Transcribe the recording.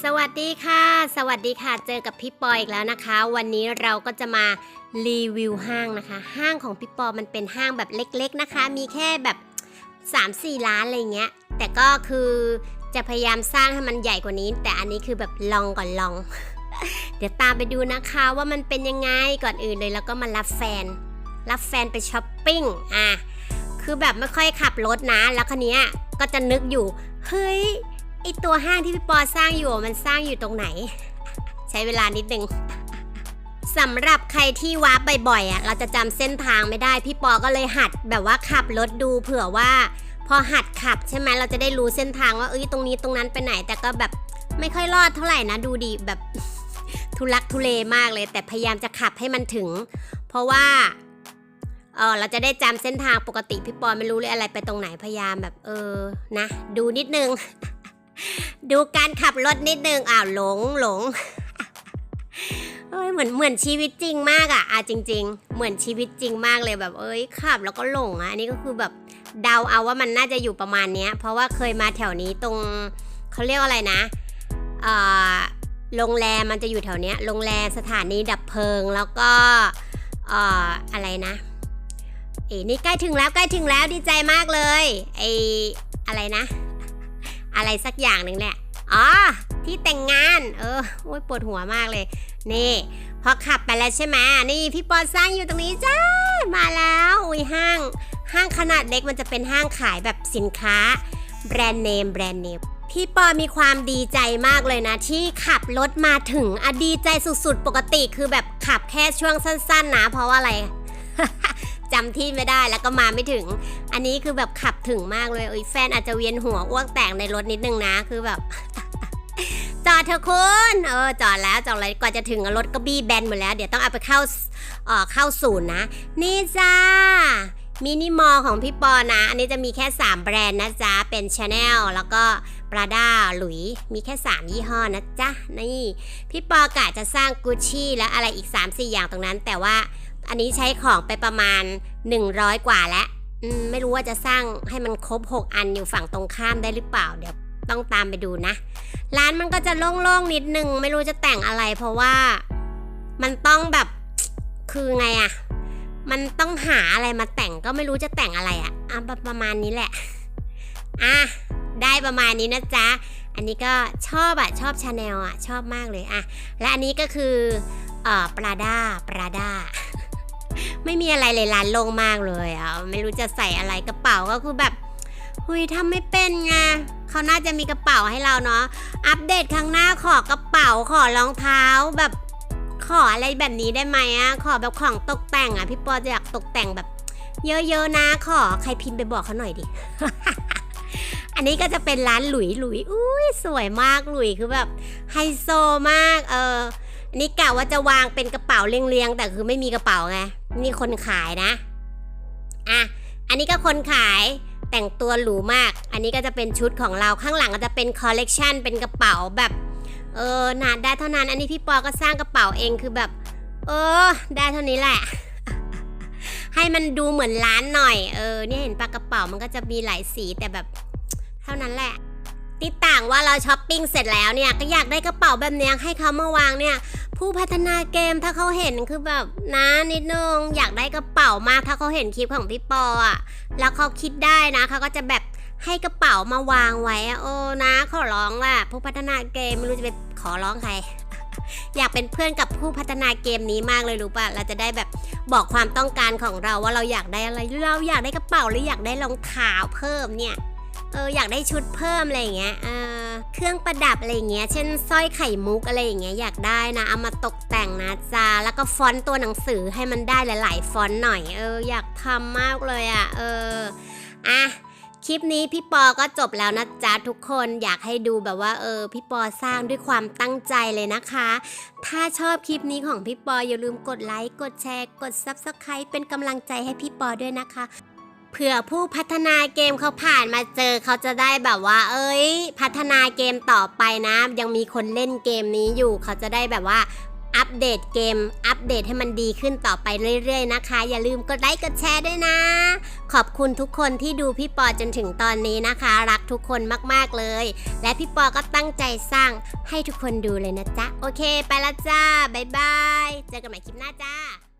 สวัสดีค่ะ สวัสดีค่ะ เจอกับพี่ปออีกแล้วนะคะ วันนี้เราก็จะมารีวิวห้างนะคะ ห้างของพี่ปอมันเป็นห้างแบบเล็กๆนะคะ มีแค่แบบ 3-4 ล้านอะไรเงี้ย แต่ก็คือจะพยายามสร้างให้มันใหญ่กว่านี้ แต่อันนี้คือแบบลองก่อนลอง เดี๋ยวตามไปดูนะคะว่ามันเป็นยังไงก่อนอื่นเลยแล้วก็มารับแฟน รับแฟนไปช้อปปิ้งอะคือแบบไม่ค่อยขับรถนะ แล้วคันนี้ก็จะนึกอยู่เฮ้ย ไอตัวห้างที่พี่ปอสร้างอยู่มันสร้างอยู่ตรงไหน ใช้เวลานิดนึงสำหรับใครที่วาร์ปบ่อยๆอะเราจะจำเส้นทางไม่ได้ พี่ปอก็เลยหัดแบบว่าขับรถดูเผื่อว่า พอหัดขับใช่ไหมเราจะได้รู้เส้นทางว่าเอ้ยตรงนี้ตรงนั้นไปไหน แต่ก็แบบไม่ค่อยรอดเท่าไหร่นะดูดีแบบทุลักทุเลมากเลย แต่พยายามจะขับให้มันถึง เพราะว่าเออเราจะได้จำเส้นทางปกติพี่ปอไม่รู้เลยอะไรไปตรงไหนพยายามแบบเออนะ ดูนิดนึง ดูการขับรถนิดนึงอ้าวหลงหลงเอ้ยเหมือนเหมือนชีวิตจริงมากอะอะจริง ๆ เหมือนชีวิตจริงมากเลยแบบ เอ้ยขับแล้วก็หลงอะอันนี้ก็คือแบบเดาเอาว่ามันน่าจะอยู่ประมาณเนี้ย เพราะว่าเคยมาแถวนี้ตรงเขาเรียกอะไรนะเอ่อโรงแรมมันจะอยู่แถวเนี้ยโรงแรมสถานีดับเพลิงแล้วก็เอ่ออะไรนะเอ้นี่ใกล้ถึงแล้วใกล้ถึงแล้วดีใจมากเลยไออะไรนะ อะไรสักอย่างหนึ่งแหละ อ๋อ ที่แต่งงาน เออ โอ้ยปวดหัวมากเลย นี่ พอขับไปแล้วใช่ไหมนี่พี่ปอสร้างอยู่ตรงนี้จ้า มาแล้ว อุ้ยห้าง ห้างขนาดเล็กมันจะเป็นห้างขายแบบสินค้า แบรนด์เนม แบรนด์เนมพี่ปอมีความดีใจมากเลยนะ ที่ขับรถมาถึงอดีใจสุดๆ ปกติคือแบบขับแค่ช่วงสั้นๆนะเพราะว่าอะไร จำที่ไม่ได้แล้วก็มาไม่ถึง อันนี้คือแบบขับถึงมากเลยเอ้ยแฟนอาจจะเวียนหัวอ้วกแตกในรถนิดนึงนะคือแบบ จอดเถอะคุณเออจอดแล้วจอดอะไรกว่าจะถึงรถก็บี้แบนหมดแล้ว เดี๋ยวต้องเอาไปเข้าเอ่อเข้าศูนย์นะ นี่จ้ามินิมอลของพี่ปอนะ อันนี้จะมีแค่ 3 แบรนด์นะจ๊ะ เป็น Chanel แล้วก็ Prada หลุย มีแค่ 3 ยี่ห้อนะจ๊ะ นี่ พี่ปอกะจะสร้าง Gucci และอะไรอีก 3-4 อย่างตรงนั้น แต่ว่า อันนี้ใช้ของไปประมาณ 100 กว่าแล้วไม่รู้ว่าจะสร้างให้มันครบ 6 อันอยู่ฝั่งตรงข้ามได้หรือเปล่า เดี๋ยวต้องตามไปดูนะ ร้านมันก็จะโล่งๆนิดนึง ไม่รู้จะแต่งอะไรเพราะว่ามันต้องแบบคือไงอะมันต้องหาอะไรมาแต่งก็ไม่รู้จะแต่งอะไรอะอะประประมาณนี้แหละ อะได้ประมาณนี้นะจ๊ะ อันนี้ก็ชอบอะชอบชาแนลอะชอบมากเลยอะและอันนี้ก็คือเอ่อปราด้าปราด้า ไม่มีอะไรเลยร้านโล่งมากเลยอะไม่รู้จะใส่อะไรกระเป๋าก็คือแบบหุยทำไม่เป็นไงเขาน่าจะมีกระเป๋าให้เราเนาะอัปเดตครั้งหน้าขอกระเป๋าขอรองเท้าแบบ ขออะไรแบบนี้ได้ไหมอะขอแบบของตกแต่งอะพี่ปอจะอยากตกแต่งแบบ เยอะๆนะขอใครพิมพ์ไปบอกเขาหน่อยดิอันนี้ก็จะเป็นร้านหลุยหลุยอุ้ยสวยมากหลุยคือแบบไฮโซมาก เออ นนี่กะว่าจะวางเป็นกระเป๋าเรียงๆแต่คือไม่มีกระเป๋าไงนี่คนขายนะอะอันนี้ก็คนขายแต่งตัวหรูมาก อันนี้ก็จะเป็นชุดของเราข้างหลังก็จะเป็นคอลเลกชันเป็นกระเป๋าแบบเออหนาได้เท่านั้น อันนี้พี่ปอก็สร้างกระเป๋าเองคือแบบ เออ ได้เท่านี้แหละ ให้มันดูเหมือนร้านหน่อย เออเนี่ยเห็นปะกระเป๋ามันก็จะมีหลายสีแต่แบบ เท่านั้นแหละติดต่างว่าเราช้อปปิ้งเสร็จแล้วเนี่ยก็อยากได้กระเป๋าแบบนี้ให้เขามาวางเนี่ย ผู้พัฒนาเกมถ้าเขาเห็นคือแบบนะนิดนึงอยากได้กระเป๋ามากถ้าเขาเห็นคลิปของพี่ปออะแล้วเขาคิดได้นะเขาก็จะแบบให้กระเป๋ามาวางไว้อะโอ้นะขอร้องล่ะผู้พัฒนาเกมไม่รู้จะไปขอร้องใคร อยากเป็นเพื่อนกับผู้พัฒนาเกมนี้มากเลยรู้ป่ะเราจะได้แบบบอกความต้องการของเราว่าเราอยากได้อะไรเราอยากได้กระเป๋าหรืออยากได้รองเท้าเพิ่มเนี่ย เอออยากได้ชุดเพิ่มอะไรอย่างเงี้ยเออเครื่องประดับอะไรอย่างเงี้ย เช่นสร้อยไข่มุกอะไรอย่างเงี้ยอยากได้นะเอามาตกแต่งนะจ๊ะแล้วก็ฟอนต์ตัวหนังสือให้มันได้หลาย ๆ ฟอนต์หน่อย เอออยากทำมากเลยอะ่ะ เอออะคลิปนี้พี่ปอก็จบแล้วนะจ๊ะทุกคนอยากให้ดูแบบว่าเออพี่ปอสร้างด้วยความตั้งใจเลยนะคะ ถ้าชอบคลิปนี้ของพี่ปออย่าลืมกดไลค์กดแชร์ กด Subscribe เป็นกำลังใจให้พี่ปอด้วยนะคะ เผื่อผู้พัฒนาเกมเขาผ่านมาเจอเขาจะได้แบบว่า เอ้ย พัฒนาเกมต่อไปนะ ยังมีคนเล่นเกมนี้อยู่เขาจะได้แบบว่าอัปเดตเกม อัปเดตให้มันดีขึ้นต่อไปเรื่อยๆนะคะ อย่าลืมกดไลค์กดแชร์ด้วยนะ ขอบคุณทุกคนที่ดูพี่ปอจนถึงตอนนี้นะคะ รักทุกคนมากๆเลย และพี่ปอก็ตั้งใจสร้างให้ทุกคนดูเลยนะจ๊ะ โอเค ไปละจ้า บ๊ายบาย เจอกันใหม่คลิปหน้าจ้า